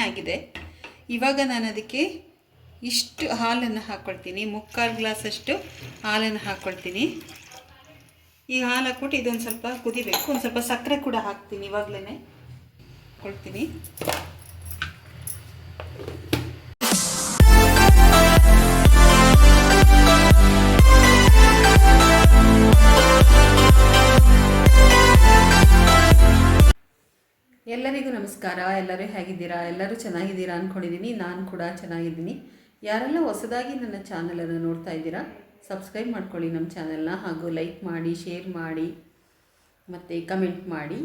ಆಗಿದೆ. ಇವಾಗ ನಾನು ಅದಕ್ಕೆ ಇಷ್ಟು ಹಾಲನ್ನು ಹಾಕ್ಕೊಳ್ತೀನಿ ಮುಕ್ಕಾಲು ಗ್ಲಾಸಷ್ಟು ಹಾಲನ್ನು ಹಾಕ್ಕೊಳ್ತೀನಿ ಈ ಹಾಲು ಹಾಕ್ಬಿಟ್ಟು ಇದೊಂದು ಸ್ವಲ್ಪ ಕುದಿಬೇಕು. ಒಂದು ಸ್ವಲ್ಪ ಸಕ್ಕರೆ ಕೂಡ ಹಾಕ್ತೀನಿ ಇವಾಗಲೇ ಕೊಳ್ತೀನಿ ನಮಸ್ಕಾರ, ಎಲ್ಲರೂ ಹೇಗಿದ್ದೀರಾ? ಎಲ್ಲರೂ ಚೆನ್ನಾಗಿದ್ದೀರಾ ಅಂದ್ಕೊಂಡಿದ್ದೀನಿ ನಾನು ಕೂಡ ಚೆನ್ನಾಗಿದ್ದೀನಿ. ಯಾರೆಲ್ಲ ಹೊಸದಾಗಿ ನನ್ನ ಚಾನಲನ್ನು ನೋಡ್ತಾ ಇದ್ದೀರಾ ಸಬ್ಸ್ಕ್ರೈಬ್ ಮಾಡ್ಕೊಳ್ಳಿ ನಮ್ಮ ಚಾನಲ್ನ ಹಾಗೂ ಲೈಕ್ ಮಾಡಿ ಶೇರ್ ಮಾಡಿ, ಮತ್ತು ಕಮೆಂಟ್ ಮಾಡಿ.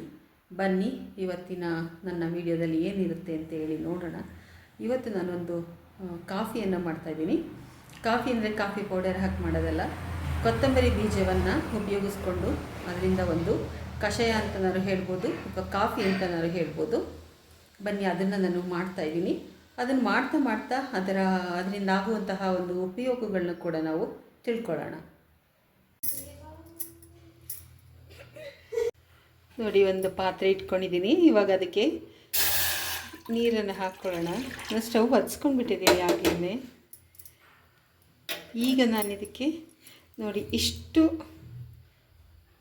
ಬನ್ನಿ, ಇವತ್ತಿನ ನನ್ನ ವಿಡಿಯೋದಲ್ಲಿ ಏನಿರುತ್ತೆ ಅಂತ ಹೇಳಿ ನೋಡೋಣ. ಇವತ್ತು ನಾನೊಂದು ಕಾಫಿಯನ್ನು ಮಾಡ್ತಾಯಿದ್ದೀನಿ ಕಾಫಿ ಅಂದರೆ ಕಾಫಿ ಪೌಡರ್ ಹಾಕಿ ಮಾಡೋದಲ್ಲ. ಕೊತ್ತಂಬರಿ ಬೀಜವನ್ನು ಉಪಯೋಗಿಸ್ಕೊಂಡು, ಅದರಿಂದ ಒಂದು ಕಷಾಯ ಅಂತನಾದ್ರು ಹೇಳ್ಬೋದು, ಅಥವಾ ಕಾಫಿ ಅಂತನಾದ್ರು ಹೇಳ್ಬೋದು. ಬನ್ನಿ, ಅದನ್ನು ನಾನು ಮಾಡ್ತಾ ಇದ್ದೀನಿ. ಅದನ್ನು ಮಾಡ್ತಾ ಮಾಡ್ತಾ ಅದರ, ಅದರಿಂದ ಆಗುವಂತಹ ಒಂದು ಉಪಯೋಗಗಳನ್ನ ಕೂಡ ನಾವು ತಿಳ್ಕೊಳ್ಳೋಣ. ನೋಡಿ, ಒಂದು ಪಾತ್ರೆ ಇಟ್ಕೊಂಡಿದ್ದೀನಿ. ಇವಾಗ ಅದಕ್ಕೆ ನೀರನ್ನು ಹಾಕ್ಕೊಳ್ಳೋಣ. ನಾನು ಸ್ಟವ್ ಹಚ್ಕೊಂಡ್ಬಿಟ್ಟಿದ್ದೀನಿ ಆಗಲೇ ಈಗ ನಾನು ಇದಕ್ಕೆ ನೋಡಿ, ಇಷ್ಟು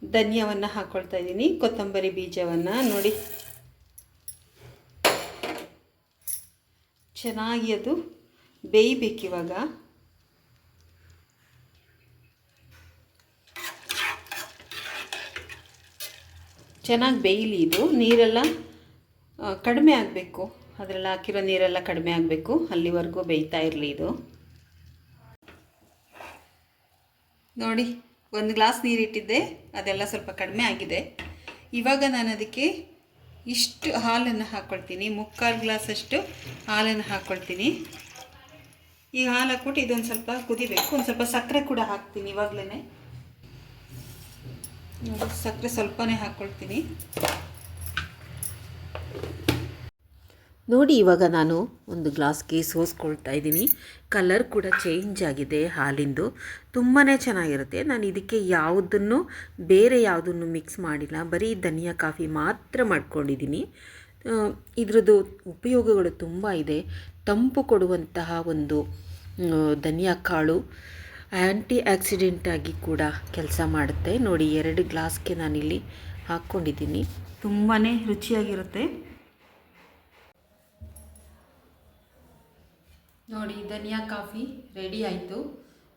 ಧನ್ಯವನ್ನು ಹಾಕ್ಕೊಳ್ತಾ ಇದ್ದೀನಿ. ಕೊತ್ತಂಬರಿ ಬೀಜವನ್ನು ನೋಡಿ. ಚೆನ್ನಾಗಿ ಅದು ಬೇಯಬೇಕು ಇವಾಗ. ಚೆನ್ನಾಗಿ ಬೇಯಲಿ ಇದು. ನೀರೆಲ್ಲ ಕಡಿಮೆ ಆಗಬೇಕು. ಅದರಲ್ಲಿ ಹಾಕಿರೋ ನೀರೆಲ್ಲ ಕಡಿಮೆ ಆಗಬೇಕು. ಅಲ್ಲಿವರೆಗೂ ಬೇಯ್ತಾ ಇರಲಿ ಇದು. ನೋಡಿ, ಒಂದು ಗ್ಲಾಸ್ ನೀರಿಟ್ಟಿದ್ದೆ. ಅದೆಲ್ಲ ಸ್ವಲ್ಪ ಕಡಿಮೆ ಆಗಿದೆ. ಇವಾಗ ನಾನು ಅದಕ್ಕೆ ಇಷ್ಟು ಹಾಲನ್ನು ಹಾಕ್ಕೊಳ್ತೀನಿ ಮುಕ್ಕಾಲು ಗ್ಲಾಸಷ್ಟು ಹಾಲನ್ನು ಹಾಕ್ಕೊಳ್ತೀನಿ ಈ ಹಾಲು ಹಾಕ್ಬಿಟ್ಟು ಇದೊಂದು ಸ್ವಲ್ಪ ಕುದಿಬೇಕು. ಒಂದು ಸ್ವಲ್ಪ ಸಕ್ಕರೆ ಕೂಡ ಹಾಕ್ತೀನಿ ಇವಾಗಲೇ ಸಕ್ಕರೆ ಸ್ವಲ್ಪನೇ ಹಾಕ್ಕೊಳ್ತೀನಿ ನೋಡಿ, ಇವಾಗ ನಾನು ಒಂದು ಗ್ಲಾಸ್ಗೆ ಸೋಸ್ಕೊಳ್ತಾ ಇದ್ದೀನಿ. ಕಲರ್ ಕೂಡ ಚೇಂಜ್ ಆಗಿದೆ ಹಾಲಿಂದು. ತುಂಬಾ ಚೆನ್ನಾಗಿರುತ್ತೆ. ನಾನು ಇದಕ್ಕೆ ಯಾವುದನ್ನು, ಬೇರೆ ಯಾವುದನ್ನು ಮಿಕ್ಸ್ ಮಾಡಿಲ್ಲ. ಬರೀ ಧನಿಯಾ ಕಾಫಿ ಮಾತ್ರ ಮಾಡ್ಕೊಂಡಿದ್ದೀನಿ. ಇದರದ್ದು ಉಪಯೋಗಗಳು ತುಂಬ ಇದೆ. ತಂಪು ಕೊಡುವಂತಹ ಒಂದು ಧನಿಯಾ ಕಾಳು ಆ್ಯಂಟಿ ಆಕ್ಸಿಡೆಂಟ್ ಆಗಿ ಕೂಡ ಕೆಲಸ ಮಾಡುತ್ತೆ. ನೋಡಿ, ಎರಡು ಗ್ಲಾಸ್ಗೆ ನಾನಿಲ್ಲಿ ಹಾಕ್ಕೊಂಡಿದ್ದೀನಿ ತುಂಬಾ ರುಚಿಯಾಗಿರುತ್ತೆ. ನೋಡಿ ಧನಿಯಾ ಕಾಫಿ ರೆಡಿ ಆಯಿತು.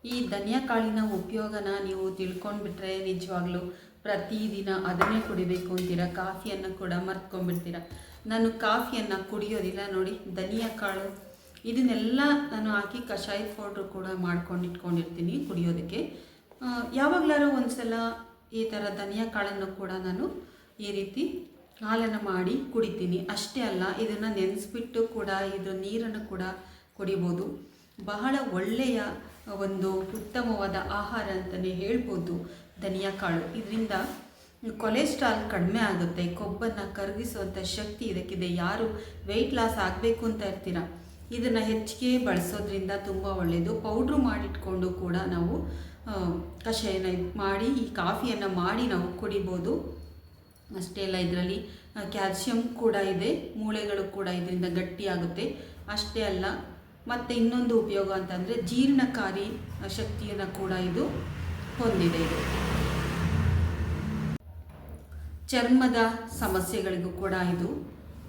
ಈ ಧನಿಯಾ ಕಾಳಿನ ಉಪಯೋಗನ ನೀವು ತಿಳ್ಕೊಂಡ್ಬಿಟ್ರೆ ನಿಜವಾಗ್ಲೂ ಪ್ರತಿದಿನ ಅದನ್ನೇ ಕುಡಿಬೇಕು ಅಂತೀರ? ಕಾಫಿಯನ್ನು ಕೂಡ ಮರ್ತ್ಕೊಂಡ್ಬಿಡ್ತೀರ? ನಾನು ಕಾಫಿಯನ್ನು ಕುಡಿಯೋದಿಲ್ಲ. ನೋಡಿ ಧನಿಯಾ ಕಾಳು. ಇದನ್ನೆಲ್ಲ ನಾನು ಹಾಕಿ ಕಷಾಯದ ಪೌಡ್ರು ಕೂಡ ಮಾಡ್ಕೊಂಡು ಇಟ್ಕೊಂಡಿರ್ತೀನಿ ಕುಡಿಯೋದಕ್ಕೆ. ಆ, ಒಂದು ಸಲ ಈ ಥರ ಧನಿಯಾ ಕಾಳನ್ನು ಕೂಡ ನಾನು ಈ ರೀತಿ ಹಾಲನ್ನು ಮಾಡಿ ಕುಡಿತೀನಿ. ಅಷ್ಟೇ ಅಲ್ಲ ಇದನ್ನು ನೆನೆಸ್ಬಿಟ್ಟು ಕೂಡ ಇದರ ನೀರನ್ನು ಕೂಡ ಕುಡಿಬೋದು. ಬಹಳ ಒಳ್ಳೆಯ ಒಂದು ಉತ್ತಮವಾದ ಆಹಾರ ಅಂತಲೇ ಹೇಳ್ಬೋದು ಧನಿಯಾ ಕಾಳು. ಇದರಿಂದ ಕೊಲೆಸ್ಟ್ರಾಲ್ ಕಡಿಮೆ ಆಗುತ್ತೆ. ಕೊಬ್ಬನ್ನು ಕರಗಿಸುವಂಥ ಶಕ್ತಿ ಇದಕ್ಕಿದೆ. ಯಾರು ವೆಯ್ಟ್ ಲಾಸ್ ಆಗಬೇಕು ಅಂತ ಇರ್ತೀರ, ಇದನ್ನು ಹೆಚ್ಚಿಗೆ ಬಳಸೋದ್ರಿಂದ ತುಂಬ ಒಳ್ಳೆಯದು ಪೌಡ್ರು ಮಾಡಿಟ್ಕೊಂಡು ಕೂಡ ನಾವು ಕಷಾಯನ ಮಾಡಿ, ಈ ಕಾಫಿಯನ್ನು ಮಾಡಿ ನಾವು ಕುಡಿಬೋದು. ಅಷ್ಟೇ ಅಲ್ಲ, ಇದರಲ್ಲಿ ಕ್ಯಾಲ್ಸಿಯಂ ಕೂಡ ಇದೆ. ಮೂಳೆಗಳು ಕೂಡ ಇದರಿಂದ ಗಟ್ಟಿಯಾಗುತ್ತೆ. ಅಷ್ಟೇ ಅಲ್ಲ ಮತ್ತು ಇನ್ನೊಂದು ಉಪಯೋಗ ಅಂತಂದರೆ ಜೀರ್ಣಕಾರಿ ಶಕ್ತಿಯನ್ನು ಕೂಡ ಇದು ಹೊಂದಿದೆ. ಇದು ಚರ್ಮದ ಸಮಸ್ಯೆಗಳಿಗೂ ಕೂಡ ಇದು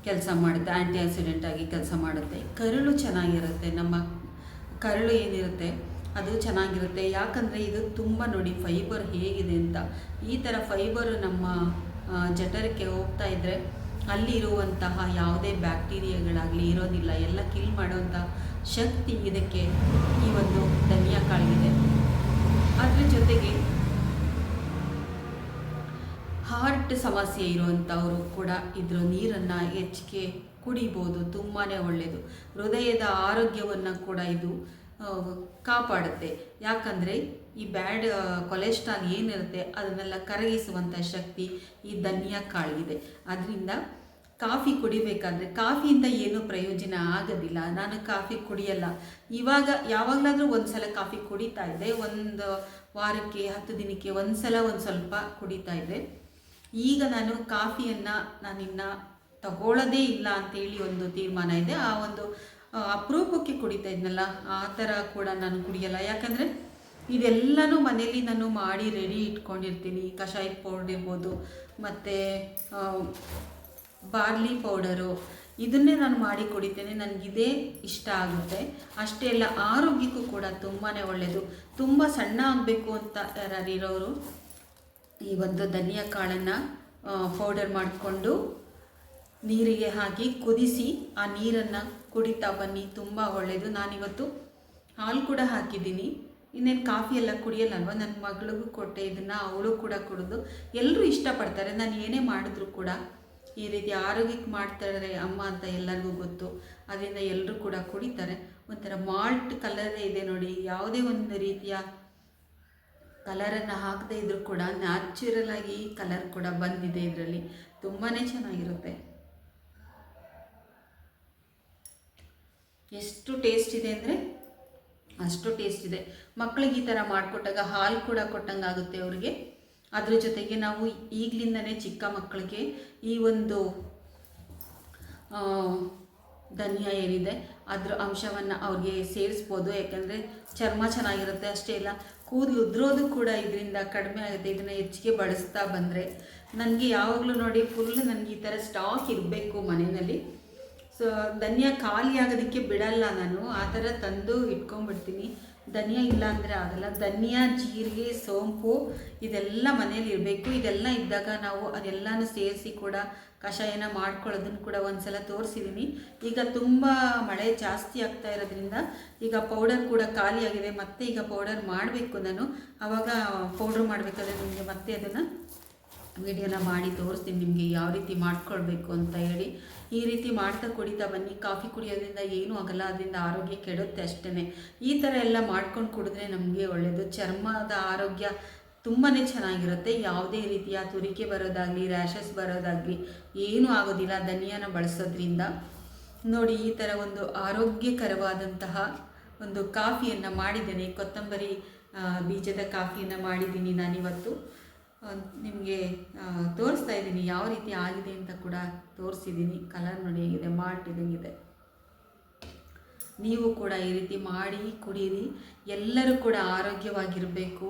ಕೆಲಸ ಮಾಡುತ್ತೆ ಆ್ಯಂಟಿ ಆಕ್ಸಿಡೆಂಟ್ ಆಗಿ ಕೆಲಸ ಮಾಡುತ್ತೆ. ಕರುಳು ಚೆನ್ನಾಗಿರುತ್ತೆ, ನಮ್ಮ ಕರುಳು ಏನಿರುತ್ತೆ, ಅದು ಚೆನ್ನಾಗಿರುತ್ತೆ. ಯಾಕಂದರೆ ಇದು ತುಂಬ ನೋಡಿ ಫೈಬರ್ ಹೇಗಿದೆ ಅಂತ. ಈ ಥರ ಫೈಬರ್ ನಮ್ಮ ಜಠರಕ್ಕೆ ಹೋಗ್ತಾ ಇದ್ದರೆ ಅಲ್ಲಿ ಇರುವಂತಹ ಯಾವುದೇ ಬ್ಯಾಕ್ಟೀರಿಯಾಗಳಾಗಲಿ ಇರೋದಿಲ್ಲ. ಎಲ್ಲ ಕಿಲ್ ಮಾಡುವಂಥ ಶಕ್ತಿ ಇದಕ್ಕೆ ಈ ಒಂದು ಧನಿಯಾ ಕಾಳಿದೆ ಅದರ ಜೊತೆಗೆ ಹಾರ್ಟ್ ಸಮಸ್ಯೆ ಇರುವಂಥವರು ಕೂಡ ಇದ್ರ ನೀರನ್ನು ಹೆಚ್ಚಿಗೆ ಕುಡಿಬೋದು. ತುಂಬಾ ಒಳ್ಳೆಯದು ಹೃದಯದ ಆರೋಗ್ಯವನ್ನು ಕೂಡ ಇದು ಕಾಪಾಡುತ್ತೆ. ಯಾಕಂದರೆ ಈ ಬ್ಯಾಡ್ ಕೊಲೆಸ್ಟ್ರಾಲ್ ಏನಿರುತ್ತೆ ಅದನ್ನೆಲ್ಲ ಕರಗಿಸುವಂಥ ಶಕ್ತಿ ಈ ಧನಿಯಾ ಕಾಳಿದೆ ಅದರಿಂದ ಕಾಫಿ ಕುಡಿಬೇಕಾದ್ರೆ ಕಾಫಿಯಿಂದ ಏನೂ ಪ್ರಯೋಜನ ಆಗೋದಿಲ್ಲ. ನಾನು ಕಾಫಿ ಕುಡಿಯಲ್ಲ. ಇವಾಗ ಯಾವಾಗಲಾದರೂ ಒಂದು ಸಲ ಕಾಫಿ ಕುಡಿತಾ ಇದ್ದೆ. ಒಂದು ವಾರಕ್ಕೆ, ಹತ್ತು ದಿನಕ್ಕೆ ಒಂದು ಸಲ ಒಂದು ಸ್ವಲ್ಪ ಕುಡಿತಾ ಇದ್ದೆ. ಈಗ ನಾನು ಕಾಫಿಯನ್ನು ನಾನಿನ್ನು ತಗೊಳ್ಳೋದೇ ಇಲ್ಲ ಅಂತೇಳಿ ಒಂದು ತೀರ್ಮಾನ ಇದೆ. ಆ ಒಂದು ಅಪರೂಪಕ್ಕೆ ಕುಡಿತಾ ಇದ್ನಲ್ಲ, ಆ ಥರ ಕೂಡ ನಾನು ಕುಡಿಯಲ್ಲ. ಯಾಕಂದರೆ ಇದೆಲ್ಲನೂ ಮನೇಲಿ ನಾನು ಮಾಡಿ ರೆಡಿ ಇಟ್ಕೊಂಡಿರ್ತೀನಿ. ಕಷಾಯದ ಪೌಡರ್ ಇರ್ಬೋದು ಮತ್ತು ಬಾರ್ಲಿ ಪೌಡರು ಇದನ್ನೇ ನಾನು ಮಾಡಿ ಕುಡಿತೇನೆ. ನನಗಿದೇ ಇಷ್ಟ ಆಗುತ್ತೆ. ಅಷ್ಟೇ ಅಲ್ಲ, ಆರೋಗ್ಯಕ್ಕೂ ಕೂಡ ತುಂಬಾ ಒಳ್ಳೆಯದು ತುಂಬ ಸಣ್ಣ ಆಗಬೇಕು ಅಂತ ಯಾರಿರೋರು ಈ ಒಂದು ಧನಿಯಾ ಕಾಳನ್ನು ಪೌಡರ್ ಮಾಡಿಕೊಂಡು ನೀರಿಗೆ ಹಾಕಿ ಕುದಿಸಿ ಆ ನೀರನ್ನು ಕುಡಿತಾ ಬನ್ನಿ. ತುಂಬ ಒಳ್ಳೆಯದು ನಾನಿವತ್ತು ಹಾಲು ಕೂಡ ಹಾಕಿದ್ದೀನಿ. ಇನ್ನೇನು ಕಾಫಿ ಎಲ್ಲ ಕುಡಿಯಲ್ಲಲ್ವ ನನ್ನ ಮಗಳಿಗೂ ಕೊಟ್ಟೆ, ಇದನ್ನು ಅವಳು ಕೂಡ ಕುಡಿದು. ಎಲ್ಲರೂ ಇಷ್ಟಪಡ್ತಾರೆ, ನಾನು ಏನೇ ಮಾಡಿದ್ರು ಕೂಡ. ಈ ರೀತಿ ಆರೋಗ್ಯಕ್ಕೆ ಮಾಡ್ತಾರೆ ಅಮ್ಮ ಅಂತ ಎಲ್ಲರಿಗೂ ಗೊತ್ತು. ಅದರಿಂದ ಎಲ್ಲರೂ ಕೂಡ ಕುಡಿತಾರೆ. ಒಂಥರ ಮಾಲ್ಟ್ ಕಲರೇ ಇದೆ ನೋಡಿ, ಯಾವುದೇ ಒಂದು ರೀತಿಯ ಕಲರನ್ನು ಹಾಕದೇ ಇದ್ರೂ ಕೂಡ ನ್ಯಾಚುರಲ್ ಆಗಿ ಕಲರ್ ಕೂಡ ಬಂದಿದೆ ಇದರಲ್ಲಿ. ತುಂಬಾ ಚೆನ್ನಾಗಿರುತ್ತೆ. ಎಷ್ಟು ಟೇಸ್ಟ್ ಇದೆ ಅಂದರೆ? ಅಷ್ಟು ಟೇಸ್ಟ್ ಇದೆ. ಮಕ್ಕಳಿಗೆ ಈ ಥರ ಮಾಡಿಕೊಟ್ಟಾಗ ಹಾಲು ಕೂಡ ಕೊಟ್ಟಂಗೆ ಆಗುತ್ತೆ ಅವ್ರಿಗೆ. ಅದ್ರ ಜೊತೆಗೆ ನಾವು ಈಗಲಿಂದನೇ ಚಿಕ್ಕ ಮಕ್ಕಳಿಗೆ ಈ ಒಂದು ಧನಿಯಾ ಏನಿದೆ, ಅದ್ರ ಅಂಶವನ್ನು ಅವ್ರಿಗೆ ಸೇರಿಸ್ಬೋದು. ಯಾಕಂದರೆ ಚರ್ಮ ಚೆನ್ನಾಗಿರುತ್ತೆ ಅಷ್ಟೇ ಇಲ್ಲ, ಕೂದಲು ಉದ್ರೋದು ಕೂಡ ಇದರಿಂದ ಕಡಿಮೆ ಆಗುತ್ತೆ. ಇದನ್ನು ಹೆಚ್ಚಿಗೆ ಬಳಸ್ತಾ ಬಂದರೆ, ನನಗೆ ಯಾವಾಗಲೂ ನೋಡಿ ಫುಲ್ ನನಗೆ ಈ ಥರ ಸ್ಟಾಕ್ ಇರಬೇಕು ಮನೆಯಲ್ಲಿ. ಸೊ ಧನಿಯಾ ಖಾಲಿ ಆಗೋದಕ್ಕೆ ಬಿಡಲ್ಲ ನಾನು. ಆ ಥರ ತಂದು ಇಟ್ಕೊಂಡ್ಬಿಡ್ತೀನಿ. ಧನಿಯಾ ಇಲ್ಲ ಅಂದರೆ ಆಗಲ್ಲ. ಧನಿಯಾ, ಜೀರಿಗೆ, ಸೋಂಪು, ಇದೆಲ್ಲ ಮನೇಲಿ ಇರಬೇಕು. ಇದೆಲ್ಲ ಇದ್ದಾಗ ನಾವು ಅದೆಲ್ಲನೂ ಸೇರಿಸಿ ಕೂಡ ಕಷಾಯನ ಮಾಡ್ಕೊಳ್ಳೋದನ್ನು ಕೂಡ ಒಂದ್ಸಲ ತೋರಿಸಿದ್ದೀನಿ ಈಗ ತುಂಬ ಮಳೆ ಜಾಸ್ತಿ ಆಗ್ತಾ ಇರೋದ್ರಿಂದ ಈಗ ಪೌಡರ್ ಕೂಡ ಖಾಲಿಯಾಗಿದೆ ಮತ್ತೆ ಈಗ ಪೌಡರ್ ಮಾಡಬೇಕು ನಾನು. ಆವಾಗ ಪೌಡ್ರ್ ಮಾಡಬೇಕಾದ್ರೆ ನಿಮಗೆ ಮತ್ತೆ ಅದನ್ನು ವಿಡಿಯೋನ ಮಾಡಿ ತೋರಿಸ್ತೀನಿ, ನಿಮಗೆ ಯಾವ ರೀತಿ ಮಾಡ್ಕೊಳ್ಬೇಕು ಅಂತ ಹೇಳಿ. ಈ ರೀತಿ ಮಾಡ್ತಾ ಕುಡಿತಾ ಬನ್ನಿ. ಕಾಫಿ ಕುಡಿಯೋದ್ರಿಂದ ಏನೂ ಆಗಲ್ಲ, ಅದರಿಂದ ಆರೋಗ್ಯ ಕೆಡುತ್ತೆ ಅಷ್ಟೇ ಈ ಥರ ಎಲ್ಲ ಮಾಡ್ಕೊಂಡು ಕುಡಿದ್ರೆ ನಮಗೆ ಒಳ್ಳೆಯದು ಚರ್ಮದ ಆರೋಗ್ಯ ತುಂಬಾ ಚೆನ್ನಾಗಿರುತ್ತೆ. ಯಾವುದೇ ರೀತಿಯ ತುರಿಕೆ ಬರೋದಾಗಲಿ, ರ್ಯಾಷಸ್ ಬರೋದಾಗಲಿ ಏನೂ ಆಗೋದಿಲ್ಲ ಧನಿಯಾನ ಬಳಸೋದ್ರಿಂದ. ನೋಡಿ, ಈ ಥರ ಒಂದು ಆರೋಗ್ಯಕರವಾದಂತಹ ಒಂದು ಕಾಫಿಯನ್ನು ಮಾಡಿದ್ದೇನೆ. ಕೊತ್ತಂಬರಿ ಬೀಜದ ಕಾಫಿಯನ್ನು ಮಾಡಿದ್ದೀನಿ ನಾನಿವತ್ತು. ನಿಮಗೆ ತೋರಿಸ್ತಾ ಇದ್ದೀನಿ. ಯಾವ ರೀತಿ ಆಗಿದೆ ಅಂತ ಕೂಡ ತೋರಿಸಿದ್ದೀನಿ. ಕಲರ್ ನೋಡಿ ಹೇಗಿದೆ ಇದೆ ನೀವು ಕೂಡ ಈ ರೀತಿ ಮಾಡಿ, ಕುಡೀರಿ. ಎಲ್ಲರೂ ಕೂಡ ಆರೋಗ್ಯವಾಗಿರಬೇಕು.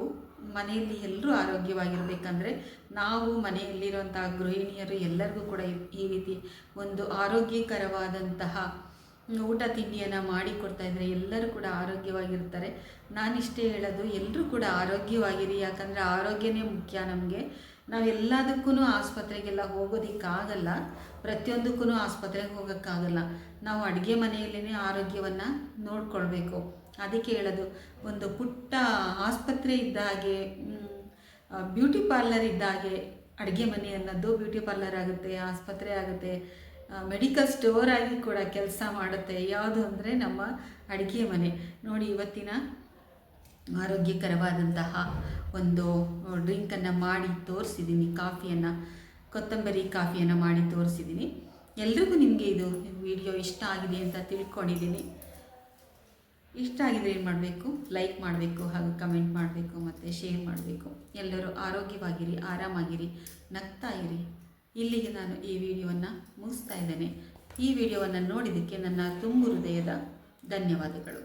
ಮನೆಯಲ್ಲಿ ಎಲ್ಲರೂ ಆರೋಗ್ಯವಾಗಿರಬೇಕಂದ್ರೆ ನಾವು ಮನೆಯಲ್ಲಿರುವಂತಹ ಗೃಹಿಣಿಯರು ಎಲ್ಲರಿಗೂ ಕೂಡ ಈ ರೀತಿ ಒಂದು ಆರೋಗ್ಯಕರವಾದಂತಹ ಊಟ ತಿಂಡಿಯನ್ನು ಮಾಡಿ ಕೊಡ್ತಾ ಇದ್ರೆ ಎಲ್ಲರೂ ಕೂಡ ಆರೋಗ್ಯವಾಗಿರ್ತಾರೆ. ನಾನಿಷ್ಟೇ ಹೇಳೋದು ಎಲ್ಲರೂ ಕೂಡ ಆರೋಗ್ಯವಾಗಿರಿ. ಯಾಕಂದರೆ ಆರೋಗ್ಯನೇ ಮುಖ್ಯ ನಮಗೆ. ನಾವು ಎಲ್ಲದಕ್ಕೂ ಆಸ್ಪತ್ರೆಗೆಲ್ಲ ಹೋಗೋದಕ್ಕಾಗಲ್ಲ. ಪ್ರತಿಯೊಂದಕ್ಕೂ ಆಸ್ಪತ್ರೆಗೆ ಹೋಗೋಕ್ಕಾಗಲ್ಲ. ನಾವು ಅಡುಗೆ ಮನೆಯಲ್ಲೇ ಆರೋಗ್ಯವನ್ನು ನೋಡ್ಕೊಳ್ಬೇಕು. ಅದಕ್ಕೆ ಹೇಳೋದು, ಒಂದು ಪುಟ್ಟ ಆಸ್ಪತ್ರೆ ಇದ್ದ ಹಾಗೆ ಬ್ಯೂಟಿ ಪಾರ್ಲರ್ ಇದ್ದ ಹಾಗೆ ಅಡುಗೆ ಮನೆ ಅನ್ನೋದು ಬ್ಯೂಟಿ ಪಾರ್ಲರ್ ಆಗುತ್ತೆ, ಆಸ್ಪತ್ರೆ ಆಗುತ್ತೆ. ಮೆಡಿಕಲ್ ಸ್ಟೋರ್ ಆಗಿ ಕೂಡ ಕೆಲಸ ಮಾಡುತ್ತೆ. ಯಾವುದು ಅಂದರೆ ನಮ್ಮ ಅಡುಗೆ ಮನೆ. ನೋಡಿ ಇವತ್ತಿನ ಆರೋಗ್ಯಕರವಾದಂತಹ ಒಂದು ಡ್ರಿಂಕನ್ನು ಮಾಡಿ ತೋರಿಸಿದ್ದೀನಿ ಕಾಫಿಯನ್ನು, ಕೊತ್ತಂಬರಿ ಕಾಫಿಯನ್ನು ಮಾಡಿ ತೋರಿಸಿದ್ದೀನಿ ಎಲ್ರಿಗೂ ನಿಮಗೆ ಇದು ವಿಡಿಯೋ ಇಷ್ಟ ಆಗಿದೆ ಅಂತ ತಿಳ್ಕೊಂಡಿದ್ದೀನಿ. ಇಷ್ಟ ಆಗಿದ್ರೆ ಏನು ಮಾಡಬೇಕು? ಲೈಕ್ ಮಾಡಬೇಕು ಹಾಗೂ ಕಮೆಂಟ್ ಮಾಡಬೇಕು ಮತ್ತು ಶೇರ್ ಮಾಡಬೇಕು. ಎಲ್ಲರೂ ಆರೋಗ್ಯವಾಗಿರಿ, ಆರಾಮಾಗಿರಿ, ನಗ್ತಾ ಇರಿ. ಇಲ್ಲಿಗೆ ನಾನು ಈ ವಿಡಿಯೋವನ್ನು ಮುಗಿಸ್ತಾ ಇದ್ದೇನೆ. ಈ ವಿಡಿಯೋವನ್ನು ನೋಡಿದ್ದಕ್ಕೆ ನನ್ನ ತುಂಬು ಹೃದಯದ ಧನ್ಯವಾದಗಳು.